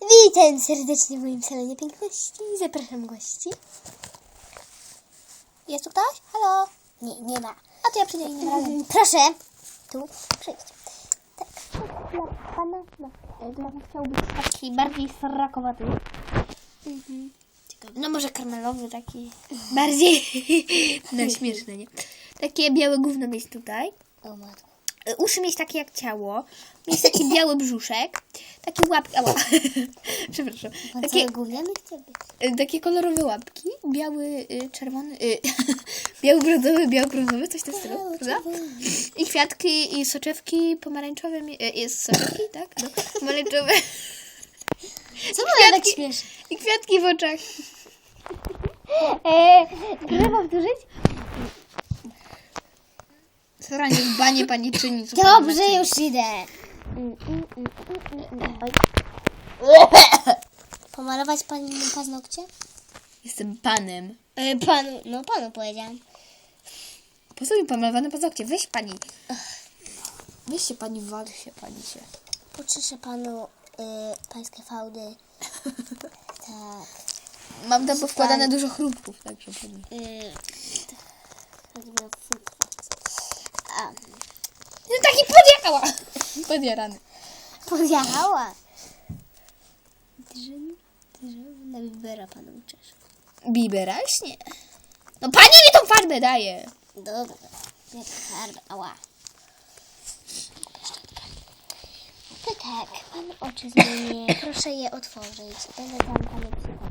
Witam serdecznie w moim salonie piękności. Zapraszam gości. Jest tu ktoś? Halo? Nie, nie ma. A to ja przyjdę innym razem. Proszę. Tu, przyjdź. Tak. Dla pana, no. Dla was chciał być taki bardziej srakowaty. Mhm. Ciekawe. No może karmelowy taki. Bardziej no śmieszne, nie? Takie białe gówno mieć tutaj. O matko. Uszy mieć takie jak ciało. Mieć taki biały brzuszek. Takie łapki. Ała. Przepraszam. Takie, cały gówniany chce być. y, takie kolorowe łapki. Biały, y, czerwony. Y, biały, brązowy, biały, brązowy. Coś w tym stylu, prawda? I kwiatki, i soczewki pomarańczowe. Jest soczewki, tak? No, pomarańczowe. Co pana tak? I kwiatki w oczach. Eee, proszę powtórzyć? Soranie w banie pani czyni. Dobrze, już idę. Oj. Pomalować pani mi paznokcie? Jestem panem. E, panu, no panu powiedziałam. Po co mi pomalowane paznokcie? Weź pani. Weź się pani, wal się pani się. Poczyszę panu y, pańskie fałdy. Tak. Mam tam powkładane dużo chrupków, także pani. Y, chodzi mi o futro. A, No taki podjechała! Podjarany. podjechała. Drzyn, drzyn, na bibera panu uczesz. Biberaśnie. No pani mi tą farbę daje. Dobra, jak farbę, ała. To tak, pan oczy zmieni. Proszę je otworzyć. Będę tam panu psychofarą.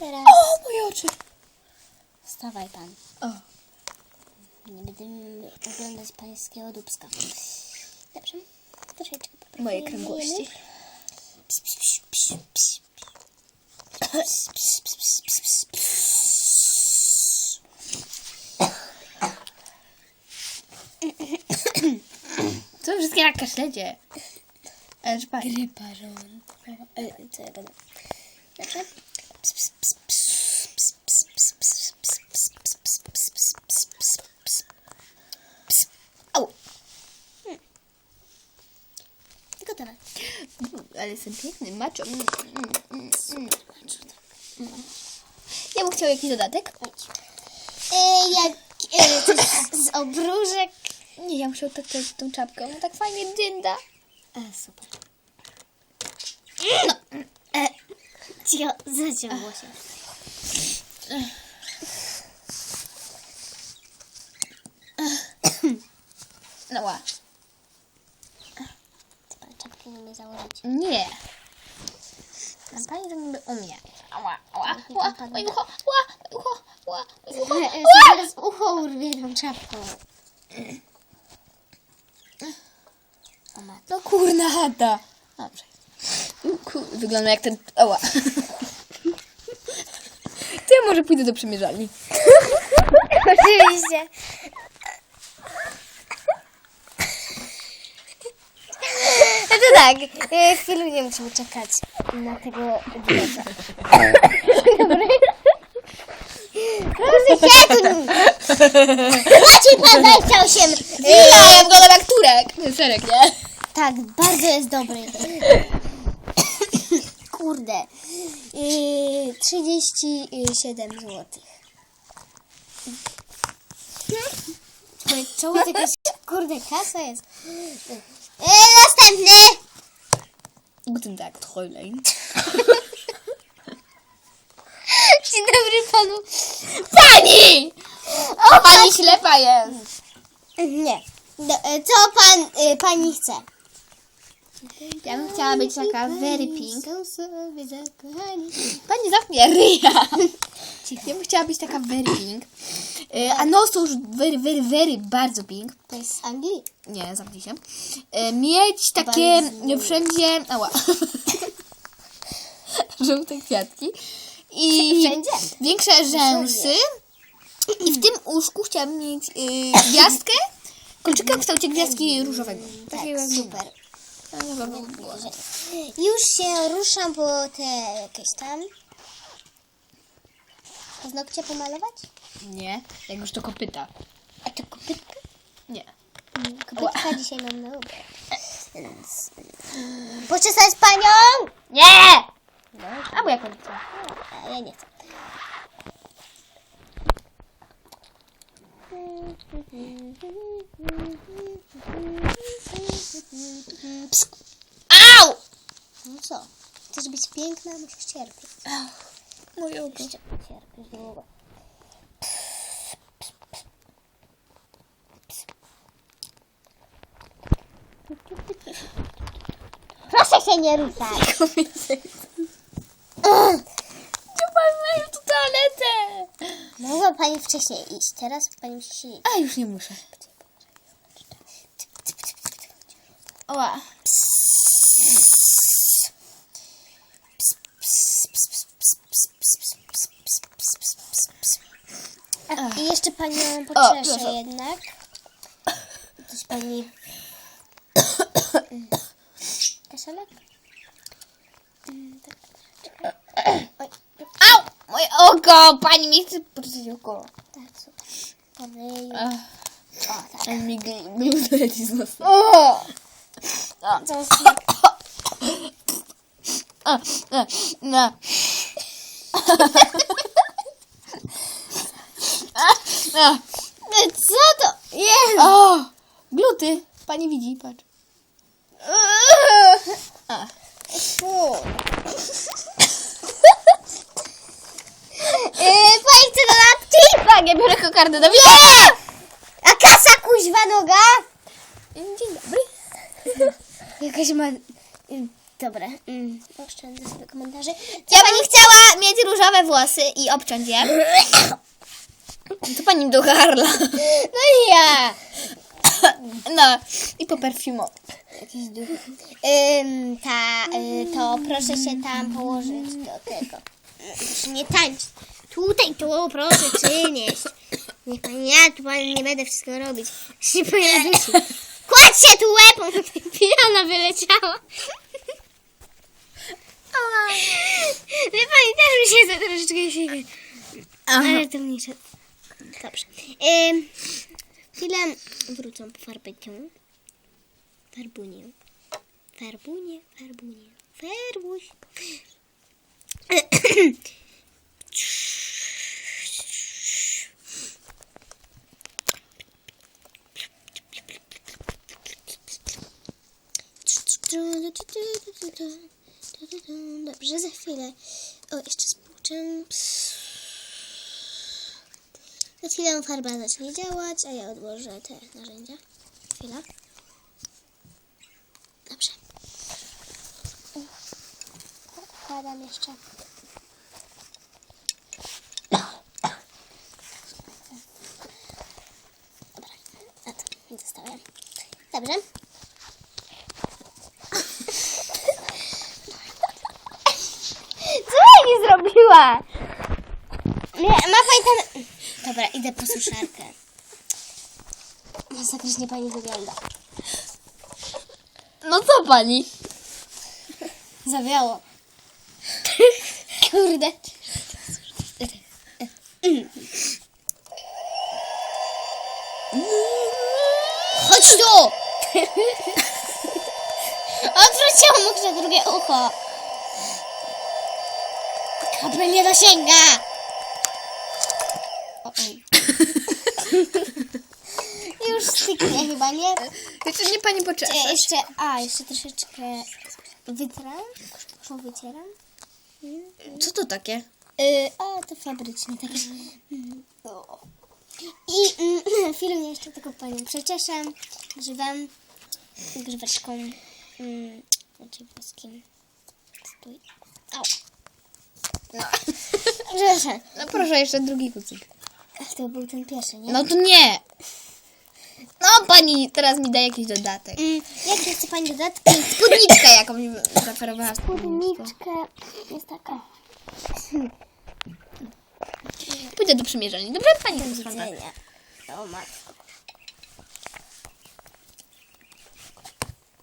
Teraz O, moje oczy. wstawaj pan. O. Nie będę oglądać pańskiego dubska. Dobrze. Troszeczkę poprawię. Moje kręgłości. Psz, psz, psz, psz, psz. Psz, psz, psz, psz, psz, psz. Co wszystkie na kaszlecie? Gryparzon. E, Co ja będę? Dobrze? Ale jestem piękny, macho. Mm, mm, mm, mm. Ja bym chciał jakiś dodatek. E, jak e, coś z obróżek. Nie, ja muszę tak z tą czapką. No tak fajnie dynda. E, super. No. E, cicho, zaciągło się. No ła. Umie założyć? Nie. A pani to niby umie. Ała, ała, Niech mi ła, pan moje ucho, ła, ucho, ła, moje ucho. E, Zaraz ucho urwie tą czapką. No kurna chata. Dobrze. Wygląda jak ten... Ała. To ja może pójdę do przymierzalni. Oczywiście. No to tak, e, chwilę nie musimy czekać na tego dresza. Dobry. Proszę się tu. Maciej pan 28. Ja, ja wyglądam jak Turek. Serek, nie? Tak, bardzo jest dobry. Kurde. Yy, 37 zł. To jakaś kurde kasa jest. Yy, następny! Guten Tag, Träulein. Dzień dobry panu. Pani! O, Pani ślepa jest. Nie. Do, e, co pan, y, pani chce? Ja bym chciała być taka very pink. Są sobie zakochani. Pani zamknie ryja. Ja bym chciała być taka very pink. E, A nos to już very, very, very bardzo pink. To jest z Anglii. Nie, zamknij się. E, Mieć takie Bardzo. wszędzie... Ała. Żółte kwiatki. I Wszędzie? większe rzęsy. I w tym uszku chciałabym mieć y, gwiazdkę. Kolczyka w kształcie gwiazdki różowego. Tak, Takiego jak super. Wiem, Już się ruszam po te jakieś tam. Paznokcie pomalować? Nie, jak już to kopyta. A to kopytka? Nie. Kopytka dzisiaj mam na obiad. Więc... mm, Poczesać panią? Nie! Albo jak on chce. Ja nie chcę. Psk. Au! No co? Chcesz być piękna, musisz cierpieć. Moje oko. Cierpisz długo. Proszę się nie ruszać. Ma już tu toaletę? Mogła pani wcześniej iść, teraz pani musi iść. A, już nie muszę. Oła. I jeszcze panią O, poczeszę proszę. jednak. Coś pani... Kaszelek? Tak. Oj, Au! Moje oko! Pani mi chce poczuć oko. tak, super. Po ryju. Ach, O, tak. Mi glut leci z nosa. O! Co tak? A. Co to jest? O! Gluty! Pani widzi, patrz. A. Fu. Yy, pani chce dodatki? Tak, biorę kokardę do Nie! A kasa kuźwa noga? Dzień dobry. Jakaś ma... Ym, Dobra, ym, oszczędzę sobie komentarzy. Ja pani chciała mieć różowe włosy i obciąć je. To pani do garla. No i ja! No, i po perfumo. Jakiś duch. Ym, ta, y, to proszę się tam położyć do tego. Proszę nie tańczyć. Tutaj to proszę przynieść. Niech pani, ja tu pani nie będę wszystkiego robić. Się pani dusi. Kładź się tu łepą, piana wyleciała. Wie pani, też mi się za troszeczkę się... Ale to mniejsze. Dobrze. Chwilę wrócą po farbecią. Farbunię. Farbunię, farbunię. Farbuś. Dobrze, za chwilę. O, jeszcze spłuczę. Za chwilę farba zacznie działać, a ja odłożę te narzędzia. Chwila. Dobrze. Wkładam jeszcze. Dobra, a to nie zostawiam. Dobrze. Co pani zrobiła? Nie, ma ten... Dobra, idę po suszarkę. Masakrycznie pani wygląda. No co pani? Zawiało. Kurde. Chodź tu! Odwróciło mu drugie ucho. Kabel nie dosięga. O, oj. Styknie chyba, nie? Jeszcze nie pani poczesze. jeszcze, a, jeszcze troszeczkę wytram. O, wycieram. Co to takie? Y, a, to fabryczne takie. O. I mm, chwilę jeszcze tylko panią przeczeszę. Grzywam grzyweczką. Mm, znaczy włoskim. Stój. Au. No. Grzeszę. no proszę, jeszcze drugi kucyk. Ach, to był ten pierwszy, nie? No to nie. No pani teraz mi da jakiś dodatek. Mm, jakie chce pani dodatki? Spódniczkę jaką mi zaoferowała spódniczkę. Jest taka. Pójdę do przymierzalni. Dobrze, pani tam. Widzenia. O matko.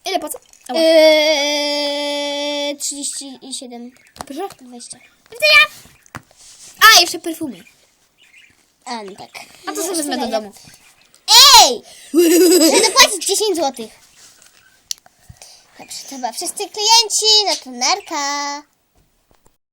Ile po co? Yy, 37, Proszę. 20. Do widzenia! jeszcze perfumy. A, no tak. A to sobie wezmę do domu. Ej! Muszę dopłacić 10 zł. Dobrze, to chyba wszyscy klienci, no to narka.